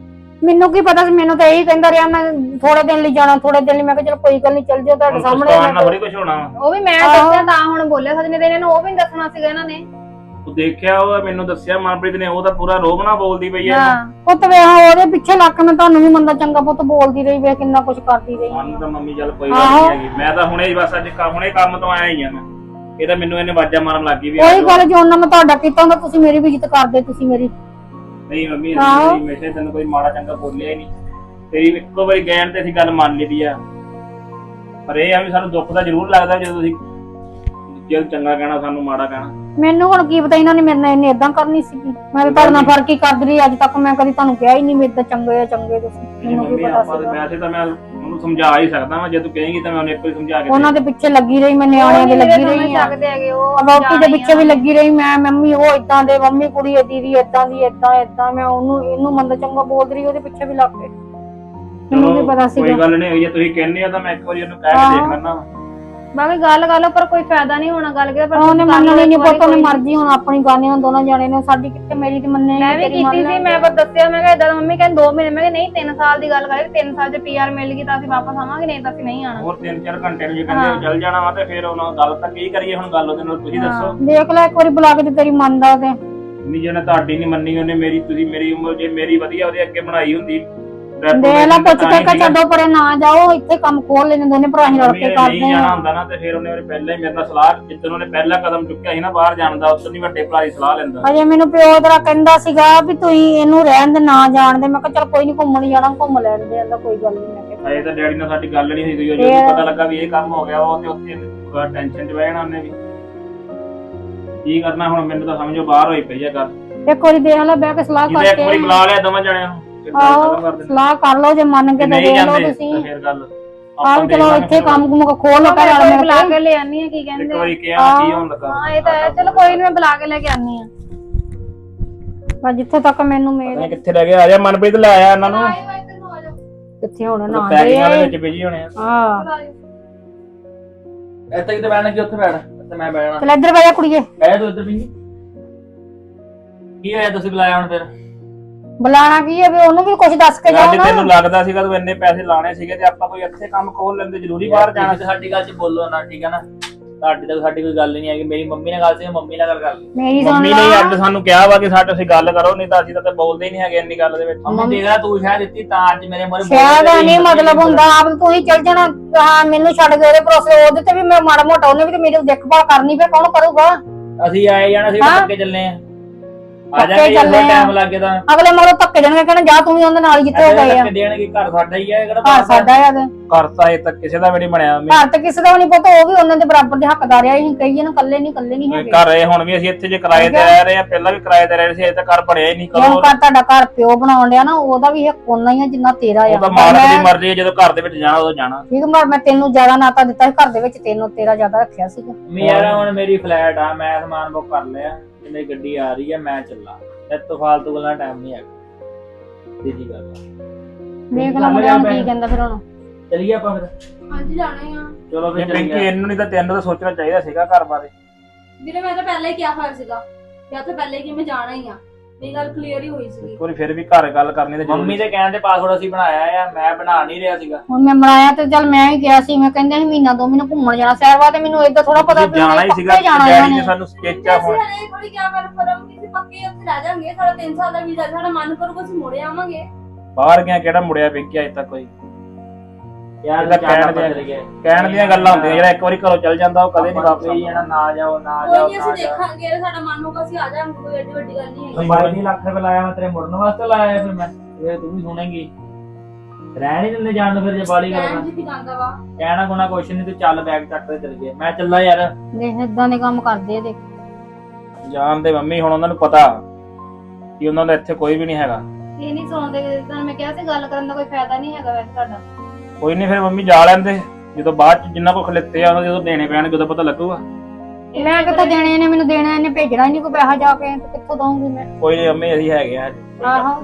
ਮੈਨੂੰ ਕੀ ਪਤਾ ਸੀ ਮੈਨੂੰ ਤਾਂ ਇਹੀ ਕਹਿੰਦਾ ਰਿਹਾ ਮੈਂ ਥੋੜੇ ਦਿਨ ਲਈ ਜਾਣਾ ਥੋੜੇ ਦਿਨ ਲਈ। ਮੈਂ ਕਿਹਾ ਚਲ ਕੋਈ ਗੱਲ ਨਹੀਂ ਚੱਲ ਜਿਓ ਤੁਹਾਡੇ ਸਾਹਮਣੇ ਪਛਤਾਉਣ ਨਾਲ ਮੈਂ ਥੋੜੀ ਕੁਝ ਹੋਣਾ ਵਾ। ਉਹ ਵੀ ਮੈਂ ਦੱਸਿਆ ਤਾਂ ਹੁਣ ਬੋਲਿਆ ਸਜਨੇ ਦੇ ਇਹਨਾਂ ਨੂੰ ਉਹ ਵੀ ਨੀ ਦੱਸਣਾ ਸੀਗਾ ਇਹਨਾਂ ਨੇ। ਤੂੰ ਦੇਖਿਆ ਉਹ ਮੈਨੂੰ ਦੱਸਿਆ ਮਨਪ੍ਰੀਤ ਨੇ ਉਹ ਤਾਂ ਪੂਰਾ ਰੋਬ ਨਾ ਬੋਲਦੀ ਪਈ ਹਾਂ। ਪੁੱਤ ਵੇ ਉਹਦੇ ਪਿੱਛੇ ਲੱਕ ਮੈਂ ਤੁਹਾਨੂੰ ਵੀ ਮੰਦਾ ਚੰਗਾ ਪੁੱਤ ਬੋਲਦੀ ਰਹੀ ਵੇ ਕਿੰਨਾ ਕੁਝ ਕਰਦੀ ਰਹੀ। ਸਾਨੂੰ ਤਾਂ ਮੰਮੀ ਚੱਲ ਕੋਈ ਗੱਲ ਆਹੋ। ਨਹੀਂ ਹੈਗੀ। ਮੈਂ ਤਾਂ ਹੁਣੇ ਹੀ ਬਸ ਅੱਜ ਕ- ਹੁਣੇ ਕੰਮ ਤੋਂ ਆਇਆ ਹੀ ਆ ਮੈਂ। ਇਹ ਤਾਂ ਮੈਨੂੰ ਇਹਨੇ ਵਾਜਾ ਮਾਰਨ ਲੱਗੀ ਵੀ ਆ ਕੋਈ। ਗੱਲ ਜੋ ਉਹਨਾਂ ਮੈਂ ਤੁਹਾਡਾ ਕੀਤਾ ਹੁੰਦਾ ਤੁਸੀਂ ਮੇਰੀ ਵੀ ਇੱਜ਼ਤ ਕਰਦੇ ਤੁਸੀਂ ਮੇਰੀ ਨਹੀਂ ਮੰਮੀ ਆਹੋ। ਅਸੀਂ ਤੈਨੂੰ ਕੋਈ ਮਾੜਾ ਚੰਗਾ ਬੋਲਿਆ ਹੀ ਨਹੀਂ। ਤੇਰੀ ਇੱਕੋ ਵਾਰੀ ਕਹਿਣ ਤੇ ਅਸੀਂ ਗੱਲ ਮੰਨ ਲਈ ਆ। ਪਰ ਇਹ ਆ ਵੀ ਸਾਨੂੰ ਦੁੱਖ ਤਾਂ ਜ਼ਰੂਰ ਲੱਗਦਾ ਜਦੋਂ ਤੁਸੀਂ ਜੇ ਚੰਗਾ ਕਹਿਣਾ ਸਾਨੂੰ ਮਾੜਾ ਕਹਿਣਾ। ਮੈਨੂੰ ਹੁਣ ਕੀ ਪਤਾ ਇਹਨਾਂ ਨੇ ਮੇਰੇ ਨਾਲ ਇਹਨੇ ਇਦਾਂ ਕਰਨੀ ਸੀਗੀ। ਮੈਂ ਤਾਂ ਤੁਹਾਡੇ ਨਾਲ ਫ਼ਰਕ ਹੀ ਕਰਦੀ ਰਹੀ ਅੱਜ ਤੱਕ ਮੈਂ ਕਦੀ ਤੁਹਾਨੂੰ ਕਿਹਾ ਹੀ ਨਹੀਂ ਮੇਰੇ ਤਾਂ ਚੰਗੇ ਆ ਚੰਗੇ ਤੁਸੀਂ। ਮੈਨੂੰ ਕੀ ਮੰਮੀ ਪਤਾ ਆਪਾਂ ਸੀਗਾ। ਵੈਸੇ ਤਾਂ ਮੈਂ ਉਹਨੂੰ ਸਮਝਾ ਹੀ ਸਕਦਾ ਵਾਂ। ਜੇ ਤੂੰ ਕਹੇਂਗੀ ਤਾਂ ਮੈਂ ਉਹਨੂੰ ਇੱਕ ਵਾਰੀ ਸਮਝਾ ਕੇ ਉਹਨਾਂ ਦੇ ਪਿੱਛੇ ਲੱਗੀ ਰਹੀ ਮੈਂ ਨਿਆਣਿਆਂ ਦੇ ਲੱਗੀ ਰਹੀ ਆ ਸਕਦੇ ਹੈਗੇ ਉਹ ਵੋਟੀ ਦੇ ਪਿੱਛੇ ਵੀ ਲੱਗੀ ਰਹੀ ਮੈਂ ਮੰਮੀ ਉਹ ਇਦਾਂ ਦੇ ਮੰਮੀ ਕੁੜੀ ਇਹ ਦੀਦੀ ਇਦਾਂ ਦੀ ਇਦਾਂ ਇਦਾਂ ਮੈਂ ਉਹਨੂੰ ਇਹਨੂੰ ਮੰਦ ਚੰਗਾ ਬੋਲਦੀ ਰਹੀ ਉਹਦੇ ਪਿੱਛੇ ਵੀ ਲੱਗ ਗਏ ਮੈਨੂੰ ਕੀ ਪਤਾ ਕੋਈ ਸੀਗਾ। ਗੱਲ ਨਹੀਂ ਜੇ ਤੁਸੀਂ ਕਹਿੰਦੇ ਆ ਤਾਂ ਮੈਂ ਇੱਕ ਵਾਰੀ ਉਹਨੂੰ ਕਹਿ ਕੇ ਦੇਖ ਲੈਣਾ ਬਾਕੀ ਗੱਲ ਕਰ ਲਓ ਪਰ ਕੋਈ ਫਾਇਦਾ ਨਹੀਂ ਹੋਣਾ ਗੱਲ ਕਿਤੇ ਪਰ ਉਹਨੇ ਤੁਸੀਂ ਕਰ ਮੰਨਣੀ ਨਹੀਂ ਇੱਕ ਵਾਰੀ ਪੁੱਤ ਉਹਨੇ ਕੋਈ- ਮਰਜ਼ੀ ਹੁਣ ਆਪਣੀ ਗਾਣੇ ਹੁਣ ਦੋਨਾਂ ਜਾਣੇ ਨੇ ਸਾਡੀ ਕਿੱਥੇ ਮੇਰੀ ਤੇ ਮੰਨੇ ਮੈਂ ਵੀ ਕੀਤੀ ਸੀ ਮੈਂ ਬਸ ਦੱਸਿਆ ਮੈਂ ਕਿਹਾ ਇਦਾਂ ਮੰਮੀ ਕਹਿੰਦੇ 2 ਮਹੀਨੇ ਮੈਂ ਕਿਹਾ ਨਹੀਂ 3 ਸਾਲ ਦੀ ਗੱਲ ਕਰੇ 3 ਸਾਲ ਚ ਪੀਆਰ ਮਿਲ ਗਈ ਤਾਂ ਅਸੀਂ ਵਾਪਸ ਆਵਾਂਗੇ ਨਹੀਂ ਤਾਂ ਅਸੀਂ ਨਹੀਂ ਆਣਾ ਹੋਰ 3-4 ਘੰਟੇ ਨੂੰ ਜੇ ਕਹਿੰਦੇ ਚੱਲ ਜਾਣਾ ਵਾ ਤੇ ਫਿਰ ਉਹਨਾਂ ਗੱਲ ਤਾਂ ਕੀ ਕਰੀਏ ਹੁਣ ਗੱਲ ਉਹਦੇ ਨਾਲ ਤੁਸੀਂ ਦੱਸੋ। ਦੇਖ ਲੈ ਇੱਕ ਵਾਰੀ ਬੁਲਾ ਕੇ ਤੇ ਤੇਰੀ ਮੰਨਦਾ ਤੇ। ਨਹੀਂ ਜਿਹਨੇ ਤੁਹਾਡੀ ਨਹੀਂ ਮੰਨੀ ਉਹਨੇ ਮੇਰੀ ਤੁਸੀਂ ਮੇਰੀ ਉਮਰ ਜੇ ਮੇਰੀ ਵਧੀਆ ਉਹਦੇ ਅੱਗੇ ਬਣਾਈ ਹੁੰਦੀ ਦੇ ਲੈ ਪੁੱਛ ਕੇ ਕਿ ਛੱਡੋ ਪਰੇ ਨਾ ਜਾਓ ਇੱਥੇ ਕੰਮ ਖੋਲ ਲੈਣੇ ਦੋਨੇ ਭਰਾ ਹੀ ਰਲ ਕੇ ਕਰਦੇ ਜਾਣਾ ਆ। ਹੁੰਦਾ ਨਾ ਤੇ ਫਿਰ ਉਹਨੇ ਪਹਿਲਾਂ ਹੀ ਮੇਰੇ ਨਾਲ ਸਲਾਹ ਜਿੱਦਣ ਉਹਨੇ ਪਹਿਲਾ ਕਦਮ ਚੁੱਕਿਆ ਸੀ ਨਾ ਬਾਹਰ ਜਾਣ ਦਾ ਉਸ ਨਹੀਂ ਵੱਡੇ ਭਰਾ ਦੀ ਸਲਾਹ ਲੈਂਦਾ। ਅਜੇ ਮੈਨੂੰ ਪਿਓ ਤੇਰਾ ਕਹਿੰਦਾ ਸੀਗਾ ਵੀ ਤੁਸੀਂ ਇਹਨੂੰ ਰਹਿਣ ਦੇ ਨਾ ਜਾਣ ਦੇ। ਮੈਂ ਕਿਹਾ ਚਲ ਕੋਈ ਨਹੀਂ ਘੁੰਮਣ ਜਾਣਾ ਘੁੰਮ ਲੈਣ ਦੇ ਕਹਿੰਦਾ ਕੋਈ ਗੱਲ ਨਹੀਂ ਮੈਂ ਕਿਹਾ। ਅਜੇ ਤਾਂ ਡੈਡੀ ਨਾਲ ਸਾਡੀ ਗੱਲ ਨਹੀਂ ਹੋਈ ਕੋਈ ਜਦੋਂ ਪਤਾ ਲੱਗਾ ਵੀ ਇਹ ਕੰਮ ਹੋ ਗਿਆ ਉਹ ਤੇ ਉੱਥੇ ਟੈਨਸ਼ਨ ਚ ਬਹਿ ਜਾਣਾ ਉਹਨੇ ਵੀ। ਕੀ ਕਰਨਾ ਹੁਣ ਮੈਨੂੰ ਤਾਂ ਸਮਝੋ ਬਾਹਰ ਹੋਈ ਪਈ ਆ ਗੱਲ। ਇੱਕ ਵਾਰੀ ਦੇਖ ਲੈ ਬਹਿ ਕੇ ਸਲਾਹ ਜਿਹਦੇ ਇੱਕ ਵਾਰੀ ਕਰਕੇ ਬੁਲਾ ਲਿਆ ਦੋਵਾਂ ਜਣਿਆਂ ਨੂੰ। ਸਲਾਹ ਕਰ ਲਓ ਜੇ ਮੰਨ ਕੇ ਜੇ ਤੇ ਨਹੀਂ ਦੇਖ ਲਓ ਜਾਂਦੇ ਤੁਸੀਂ। ਤਾਂ ਫਿਰ ਗੱਲ ਆਹ ਵੀ ਦੇਖ ਚਲੋ ਲਾਂਗੇ ਇੱਥੇ ਫਿਰ। ਕੰਮ ਕੁਮ ਖੋਲ ਲਓ ਮੈਂ ਘਰ ਕੋਈ ਮੇਰੇ ਬੁਲਾ ਕੋਲ। ਕੇ ਲੈ ਆਨੀ ਆ ਕੀ ਇੱਕ ਕਹਿੰਦੇ ਵਾਰੀ ਕਿਹਾ ਕੀ ਹੋਣ ਲੱਗਾ। ਹਾਂ ਇਹ ਤਾਂ ਹੈ। ਚਲੋ ਕੋਈ ਨਹੀਂ ਮੈਂ ਬੁਲਾ ਕੇ ਲੈ ਕੇ ਆਨੀ ਆ ਪਰ ਜਿੱਥੋਂ ਤੱਕ ਮੈਨੂੰ ਪਤਾ ਮੇਲ ਨੀ ਕਿੱਥੇ ਲੈ ਗਿਆ ਆ ਜਾ ਮਨਪ੍ਰੀਤ ਲੈ ਆਇਆ ਇਹਨਾਂ ਨੂੰ। ਕਿੱਥੇ ਹੋਣਾ ਨਾ ਪੈਕਿੰਗ ਵਾਲੇ ਵਿੱਚ ਬਿਜ਼ੀ ਹੋਣੇ ਆ। ਹਾਂ। ਇੱਥੇ ਕਿਤੇ ਬੈਠਣਾ ਕਿ ਉੱਥੇ ਬੈਠ। ਇੱਥੇ ਮੈਂ ਬੈਠਣਾ ਚਲ ਇੱਧਰ ਜਾ ਕੁੜੀਏ। ਬਹਿ ਤੂੰ ਇੱਧਰ ਵੀ। ਕੀ ਹੋਇਆ ਤੁਸੀਂ ਬੁਲਾਇਆ ਹੁਣ ਫਿਰ? ਬੁਲਾਣਾ ਕੀ ਹੈ ਵੀ ਉਹਨੂੰ ਵੀ ਕੁਝ ਦੱਸ ਕੇ ਜਾਓ ਅੱਜ ਨਾ। ਤੈਨੂੰ ਲੱਗਦਾ ਸੀਗਾ ਤੂੰ ਇੰਨੇ ਪੈਸੇ ਲਾਣੇ ਸੀਗੇ ਤੇ ਆਪਾਂ ਕੋਈ ਇੱਥੇ ਕੰਮ ਖੋਲ ਲੈਂਦੇ ਜ਼ਰੂਰੀ ਬਾਹਰ ਜਾਣਾ ਤੇ ਸਾਡੀ ਗੱਲ 'ਚ ਬੋਲੋ ਨਾ ਠੀਕ ਹੈ ਨਾ? ਤੁਹਾਡੀ ਤਾਂ ਸਾਡੀ ਕੋਈ ਗੱਲ ਨਹੀਂ ਹੈਗੀ ਮੇਰੀ ਮੰਮੀ ਨਾਲ ਗੱਲ ਸੀ ਮੰਮੀ ਨਾਲ ਗੱਲ ਕਰ ਲਈ। ਮੇਰੀ ਸੁਣ ਮੰਮੀ ਅੱਜ ਸਾਨੂੰ ਕਿਹਾ ਵਾ ਕਿ ਸਾਡੇ ਅਸੀਂ ਗੱਲ ਕਰੋ ਨਹੀਂ ਤਾਂ ਅਸੀਂ ਤਾਂ ਤੇ ਬੋਲਦੇ ਹੀ ਨਹੀਂ ਹੈਗੇ ਇੰਨੀ ਗੱਲ ਦੇ ਵਿੱਚ। ਮੰਮੀ ਦੇਖ ਲੈ ਤੂੰ ਸ਼ਾਇਦ ਦਿੱਤੀ ਤਾਂ ਅੱਜ ਮੇਰੇ ਮੋਰੇ ਸ਼ਾਇਦ ਨਹੀਂ ਮਤਲਬ ਹੁੰਦਾ ਆਪ ਤੂੰ ਹੀ ਚੱਲ ਜਾਣਾ ਹਾਂ ਮੈਨੂੰ ਛੱਡ ਕੇ ਉਹਦੇ ਭਰੋਸੇ ਉਹਦੇ ਤੇ ਵੀ ਮੈਂ ਮਾੜਾ ਮੋਟਾ ਉਹਨੇ ਵੀ ਤੇ ਮੇਰੀ ਦੇਖਭਾਲ ਕਰਨੀ ਫਿਰ ਕੌਣ ਕਰੂਗਾ? ਅਸੀਂ ਆਏ ਜਾਣਾ ਸੀ ਹਾਂ? ਪੱਕੇ ਚੱਲੇ ਆ। ਆ ਪੱਕੇ ਜਾਗੇ ਚੱਲੇ ਜਦੋਂ ਆ। ਟਾਈਮ ਲੱਗੇ ਤਾਂ ਅਗਲੇ ਮਗਰੋਂ ਧੱਕੇ ਜਾਣਗੇ ਕਹਿਣਾ ਜਾ ਤੂੰ ਵੀ ਉਹਦੇ ਨਾਲ ਹੀ ਜਿੱਥੇ ਉਹ ਗਏ ਆ। ਧੱਕੇ ਦੇਣਗੇ ਘਰ ਸਾਡਾ ਹੀ ਹੈ ਕਿਹੜਾ ਘਰ ਸਾਡਾ ਆ ਤੇ। ਘਰ ਤਾਂ ਇਹ ਤੱਕ ਕਿਸੇ ਦਾ ਵੀ ਨਹੀਂ ਬਣਿਆ। ਮੰਮੀ। ਘਰ ਤੇ ਕਿਸੇ ਦਾ ਨਹੀਂ ਪਤਾ ਉਹ ਵੀ ਉਹਨਾਂ ਦੇ ਬਰਾਬਰ ਦੇ ਹੱਕਦਾਰ ਆ ਅਸੀਂ ਕਹੀਏ ਨਾ ਕੱਲੇ ਨਹੀਂ ਕੱਲੇ ਨਹੀਂ ਹੈਗੇ। ਘਰ ਰਹੇ ਹੁਣ ਵੀ ਅਸੀਂ ਇੱਥੇ ਜੇ ਕਿਰਾਏ ਤੇ ਰਹਿ ਰਹੇ ਆ ਪਹਿਲਾਂ ਵੀ ਕਿਰਾਏ ਤੇ ਰਹਿ ਰਹੇ ਸੀ ਤਾਂ ਘਰ ਬਣਿਆ ਹੀ ਨਹੀਂ ਕਿਉਂ ਕਰੋ ਕਰ ਤੁਹਾਡਾ ਘਰ ਪਿਓ ਬਣਾਉਣ ਡਿਆ ਨਾ ਉਹਦਾ ਵੀ ਹੱਕ ਓਨਾ ਹੀ ਆ ਜਿੰਨਾ ਤੇਰਾ ਆ। ਉਹ ਤਾਂ ਪਰ ਮਾਲਕ ਦੀ ਮੈਂ- ਮਰਜ਼ੀ ਹੈ ਜਦੋਂ ਘਰ ਦੇ ਵਿੱਚ ਜਾਣਾ ਉਦੋਂ ਜਾਣਾ। ਠੀਕ ਪਰ ਮੈਂ ਤੈਨੂੰ ਜ਼ਿਆਦਾ ਨਾਤਾ ਦਿੱਤਾ ਸੀ ਘਰ ਦੇ ਵਿੱਚ ਤੈਨੂੰ ਤੇਰਾ ਜ਼ਿਆਦਾ ਰੱਖਿਆ ਸੀਗਾ। ਮੇਰਾ ਹੁਣ ਮੇਰੀ ਫਲੈਟ ਆ ਮੈਂ ਸਮਾਨ ਬੁੱਕ ਕਰ ਲਿਆ। ਤੇ ਮੇਰੀ ਗੱਡੀ ਆ ਰਹੀ ਹੈ ਮੈਂ ਚੱਲਾਂ। ਤੇ ਤੋਂ ਫਾਲਤੂ ਗੱਲਾਂ ਟਾਈਮ ਨਹੀਂ ਹੈਗਾ। ਜੀ ਗੱਲ ਆ। ਦੇਖ ਲੈ ਮੁੰਡਿਆਂ ਨੂੰ ਕੀ ਕਹਿੰਦਾ ਫਿਰ ਹੁਣ। ਚੱਲੀਏ ਆਪਾਂ ਫਿਰ। ਹਾਂਜੀ ਜਾਣਾ ਹੀ ਆ। ਚਲੋ ਜੇ ਫਿਰ ਪਿੰਕੀ ਚੱਲੀਏ। ਇਹਨੂੰ ਨਹੀਂ ਤਾਂ ਤੈਨੂੰ ਤਾਂ ਸੋਚਣਾ ਚਾਹੀਦਾ ਸੀਗਾ ਘਰ ਬਾਰੇ। ਵੀਰੇ ਮੈਂ ਤਾਂ ਪਹਿਲਾਂ ਹੀ ਕਿਹਾ ਹੋਇਆ ਸੀਗਾ ਕਿਹਾ ਤਾਂ ਪਹਿਲਾਂ ਹੀ ਕਿ ਮੈਂ ਜਾਣਾ ਹੀ ਆ। ਇਹ ਗੱਲ ਕਲੀਅਰ ਹੀ ਹੋਈ ਸੀਗੀ। ਇੱਕ ਵਾਰੀ ਫਿਰ ਵੀ ਘਰ ਗੱਲ ਕਰਨੀ ਤੇ ਮੰਮੀ ਦੇ ਕਹਿਣ ਤੇ ਪਾਸਵਰਡ ਅਸੀਂ ਬਣਾਇਆ ਆ ਮੈਂ ਬਣਾ ਨਹੀਂ ਰਿਹਾ ਸੀਗਾ। ਹੁਣ ਮੈਂ ਬਣਾਇਆ ਤੇ ਚੱਲ ਮੈਂ ਹੀ ਗਿਆ ਸੀ ਮੈਂ ਕਹਿੰਦੇ ਸੀ ਮਹੀਨਾ ਦੋ ਮਹੀਨੇ ਘੁੰਮਣ ਜਾਣਾ ਸੈਰਵਾ ਤੇ ਮੈਨੂੰ ਏਦਾਂ ਥੋੜਾ ਪਤਾ ਜਾਣਾ ਹੀ ਸੀਗਾ ਜਾਣਾ ਡੈਡੀ ਨੇ ਸਾਨੂੰ ਸਕੇਚਾ ਹੁਣ ਹਲੇ ਥੋੜੀ ਕਿਆ ਕਰ ਫਰਮ ਕਿਸੇ ਪੱਕੇ ਉੱਥੇ ਰਹਿ ਜਾਾਂਗੇ ਸਾਡਾ 3 ਸਾਲ ਦਾ ਵੀਜ਼ਾ ਸਾਡਾ ਮਨ ਕਰੂਗਾ ਅਸੀਂ ਮੁੜੇ ਆਵਾਂਗੇ। ਬਾਹਰ ਗਿਆ ਕਿਹੜਾ ਮੁੜਿਆ ਪਿੰਕੀ ਅਜੇ ਤੱਕ ਕੋਈ। ਯਾਰ ਇਹਦਾ ਕਹਿਣ ਦੀਆਂ ਗੱਲਾਂ ਹੁੰਦੀਆਂ ਜਿਹੜਾ ਇੱਕ ਵਾਰੀ ਘਰੋਂ ਚੱਲ ਜਾਂਦਾ ਉਹ ਕਦੇ ਨਹੀਂ ਵਾਪਸ ਕਹੀ ਆਉਂਦਾ। ਜਾਣਾ ਨਾ ਜਾਓ ਨਾ ਕੋਈ ਜਾਓ ਨਹੀਂ ਨਾ ਅਸੀਂ ਜਾਓ। ਦੇਖਾਂਗੇ ਸਾਡਾ ਮਨ ਹੋਊਗਾ ਅਸੀਂ ਆ ਜਾਾਂਗੇ ਕੋਈ ਐਡੀ ਵੱਡੀ ਗੱਲ ਨਹੀਂ ਹੈਗੀ। ਬਾਈ ਦੀ ਲੱਖ ਰੁਪਏ ਲਾਇਆ ਮੈਂ ਤੇਰੇ ਮੁੜਨ ਵਾਸਤੇ ਲਾਇਆ ਫਿਰ ਮੈਂ। ਇਹ ਤੂੰ ਵੀ ਸੁਣੇਂਗੀ। ਰਹਿਣ ਹੀ ਦਿੰਦੇ ਜਾਣ ਨੂੰ ਫਿਰ ਜੇ ਬਾਲੀ ਕਹਿਣ ਜਾਂਦਾ ਵਾ? ਕਹਿਣਾ ਕੋਣਾ ਕੁਛ ਨਹੀਂ ਤੂੰ ਚੱਲ ਬੈਗ ਚੱਕ ਤੇ ਚੱਲ ਗਏ ਮੈਂ ਚੱਲਾ ਯਾਰ। ਦੇਖ ਇਦਾਂ ਦੇ ਕੰਮ ਕਰਦੇ ਆ ਦੇਖ। ਜਾਣ ਦੇ ਮੰਮੀ ਹੁਣ ਉਹਨਾਂ ਨੂੰ ਪਤਾ ਕਿ ਉਹਨਾਂ ਦਾ ਇੱਥੇ ਕੋਈ ਵੀ ਨਹੀਂ ਹੈਗਾ। ਇਹ ਨਹੀਂ ਸੁਣਦੇ ਜਿੱਦਾਂ ਮੈਂ ਕਿਹਾ ਸੀ ਗੱਲ ਕਰਨ ਦਾ ਕੋਈ ਫਾਇਦਾ ਨਹੀਂ ਹੈਗਾ ਵੈਸੇ ਤੁਹਾਡਾ। ਕੋਈ ਨਹੀਂ ਫਿਰ ਮੰਮੀ ਜਾ ਲੈਂਦੇ। ਜਦੋਂ ਬਾਅਦ ਚ ਜਿੰਨਾ ਕੋ ਖਲਿੱਤੇ ਆ ਉਹਨਾਂ ਦੇ ਜਦੋਂ ਦੇਣੇ ਪੈਣਗੇ ਉਦੋਂ ਪਤਾ ਲੱਗੂਗਾ। ਮੈਂ ਕਿੱਥੋਂ ਦੇਣੇ ਨੇ? ਮੈਨੂੰ ਦੇਣਾ ਇਹਨੇ ਭੇਜਣਾ ਨਹੀਂ ਕੋਈ ਪੈਸਾ ਜਾ ਕੇ ਤੇ ਕਿੱਥੋਂ ਦਵਾਂਗੀ ਮੈਂ? ਕੋਈ ਨਹੀਂ ਮੰਮੀ ਅਸੀਂ ਹੈਗੇ ਆ। ਆਹੋ।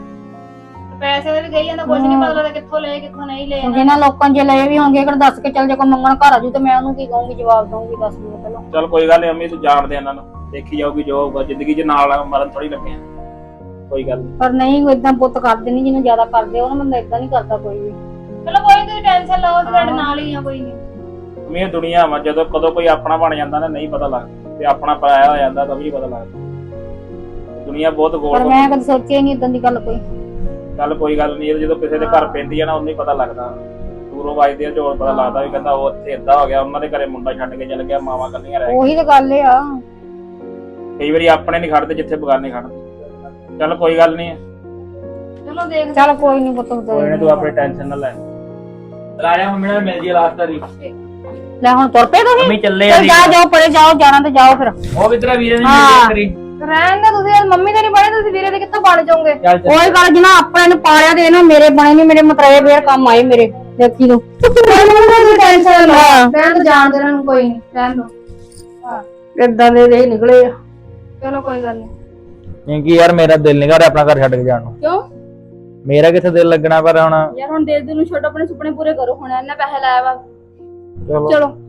ਪੈਸੇ ਦੇ ਵੀ ਗਈ ਜਾਂਦਾ ਕੁਝ ਨਹੀਂ ਪਤਾ ਲੱਗਦਾ ਕਿੱਥੋਂ ਲਏ ਕਿੱਥੋਂ ਨਹੀਂ ਲਏ। ਜਿਹਨਾਂ ਲੋਕਾਂ ਜੇ ਲਏ ਵੀ ਹੋਣਗੇ ਕਿਹੜਾ ਦੱਸ ਕੇ ਚੱਲ ਜੇ ਕੋਈ ਮੰਗਣ ਘਰ ਆਜੂ ਤੇ ਮੈਂ ਉਹਨੂੰ ਕੀ ਕਹੂੰਗੀ ਜਵਾਬ ਦਊਂਗੀ ਦੱਸ ਦਿਓ ਪਹਿਲਾਂ। ਚਲ ਕੋਈ ਗੱਲ ਨਹੀਂ ਮੰਮੀ ਤੂੰ ਜਾਣਦੇ ਇਹਨਾਂ ਨੂੰ। ਦੇਖੀ ਜਾਊਗੀ ਜੋ ਹੋਊਗਾ ਜ਼ਿੰਦਗੀ 'ਚ ਨਾਲ ਮਰਨ ਥੋੜੀ ਲੱਗੇ ਆ। ਕੋਈ ਗੱਲ ਨਹੀਂ ਪਰ ਨਹੀਂ ਕੋਈ ਇਦਾਂ ਪੁੱਤ ਕਰਦੇ ਨਹੀਂ ਜਿਹਨੂੰ ਜ਼ਿਆਦਾ ਕਰਦੇ ਉਹ ਨਾ ਬੰਦਾ ਇਦਾਂ ਨਹੀਂ ਕਰਦਾ ਕੋਈ ਵੀ। ਚਲੋ ਕੋਈ ਨਹੀਂ ਟੈਨਸ਼ਨ ਲਓ ਤੁਹਾਡੇ ਨਾਲ ਹੀ ਆ ਕੋਈ ਨਹੀਂ ਇਹ ਦੁਨੀਆ ਵਾ ਜਦੋਂ ਕਦੋਂ ਕੋਈ ਆਪਣਾ ਬਣ ਜਾਂਦਾ ਨਾ ਨਹੀਂ ਪਤਾ ਲੱਗਦਾ। ਤੇ ਆਪਣਾ ਪਰਾਇਆ ਹੋ ਜਾਂਦਾ ਤਾਂ ਵੀ ਨਹੀਂ ਪਤਾ ਲੱਗਦਾ। ਦੁਨੀਆ ਬਹੁਤ ਗੋਲ ਪਰ ਵਾ। ਮੈਂ ਕਦੇ ਸੋਚਿਆ ਹੀ ਨਹੀਂ ਇਦਾਂ ਦੀ ਗੱਲ ਕੋਈ। ਚੱਲ ਕੋਈ ਗੱਲ ਨਹੀਂ ਜਦੋਂ ਕਿਸੇ ਦੇ ਘਰ ਪੈਂਦੀ ਆ ਨਾ ਉਹਨੂੰ ਹੀ ਪਤਾ ਲੱਗਦਾ। ਦੂਰੋਂ ਵੱਜਦੇ ਆ ਝੋਲ ਪਤਾ ਲੱਗਦਾ ਵੀ ਕਹਿੰਦਾ ਉਹ ਇੱਥੇ ਏਦਾਂ ਹੋ ਗਿਆ ਉਹਨਾਂ ਦੇ ਘਰੇ ਮੁੰਡਾ ਛੱਡ ਕੇ ਚਲ ਗਿਆ ਮਾਵਾਂ ਕੱਲੀਆਂ ਰਹਿ ਉਹੀ ਤਾਂ ਗੱਲ ਆ। ਗਈਆਂ। ਕਈ ਵਾਰੀ ਆਪਣੇ ਨਹੀਂ ਖੜਦੇ ਜਿੱਥੇ ਬਗਾਨੇ ਖੜਦੇ। ਚੱਲ ਕੋਈ ਗੱਲ ਨਹੀਂ ਚਲੋ ਦੇਖ ਚੱਲ ਕੋਈ ਨਹੀਂ ਪੁੱਤ ਕੋਈ ਤੂੰ ਆਪਣੀ ਟੈਨਸ਼ਨ ਨਾ ਲੈ। ਰਾਜਾ ਮੰਮੀ ਨਾਲ ਮਿਲ ਜੀ ਲਾਸਟ ਵਾਰੀ। ਲੈ ਹੁਣ ਤੁਰ ਪਏ ਤੁਸੀਂ? ਮੰਮੀ ਚੱਲੇ ਚੱਲ ਜਾ। ਜਾਓ ਪਰੇ ਜਾਓ ਜਾਣਾ ਤੇ ਜਾਓ ਫਿਰ। ਉਹ ਵੀਰੇ ਨੇ ਹਾਂ। ਮਿਲ ਕਰੀ। ਰਹਿਣ ਦੇ ਤੁਸੀਂ ਅੱਜ ਮੰਮੀ ਦੇ ਨਹੀਂ ਬਣੇ ਤੁਸੀਂ ਵੀਰੇ ਦੇ ਕਿੱਥੋਂ ਬਣ ਜਾਓਗੇ? ਚੱਲ ਚੱਲ। ਕੋਈ ਗੱਲ ਜਿਨਾ ਆਪਣੇ ਨੂੰ ਪਾਲਿਆ ਤੇ ਇਹਨਾਂ ਮੇਰੇ ਬਣੇ ਨਹੀਂ ਮੇਰੇ ਮਤਰੇ ਫੇਰ ਕੰਮ ਆਏ ਮੇਰੇ ਦੇਖੀ ਨੂੰ ਟੈਨਸ਼ਨ ਨਾ ਰਹਿਣ ਦੋ ਜਾਣ ਦੇ ਕੋਈ ਨਹੀਂ ਰਹਿਣ ਦੋ। ਇਦਾਂ ਦੇ ਦੇ ਨਿਕਲੇ ਆ। ਚਲੋ ਕੋਈ ਗੱਲ ਨਹੀਂ ਕਿਉਂਕਿ ਯਾਰ ਮੇਰਾ ਦਿਲ ਨਹੀਂ ਕਰ ਰਿਹਾ ਆਪਣਾ ਘਰ ਛੱਡ ਕੇ ਜਾਣ ਨੂੰ। ਕਿਉਂ? ਮੇਰਾ ਕਿੱਥੇ ਦਿਲ ਲੱਗਣਾ ਪਰ ਹੁਣ ਯਾਰ ਹੁਣ ਦਿਲ ਦਿਲ ਨੂੰ ਛੱਡੋ ਆਪਣੇ ਸੁਪਨੇ ਪੂਰੇ ਕਰੋ। ਹੁਣ ਇਹਨਾਂ ਪੈਸੇ ਲਾਇਆ ਵਾ। ਚਲੋ। ਚਲੋ।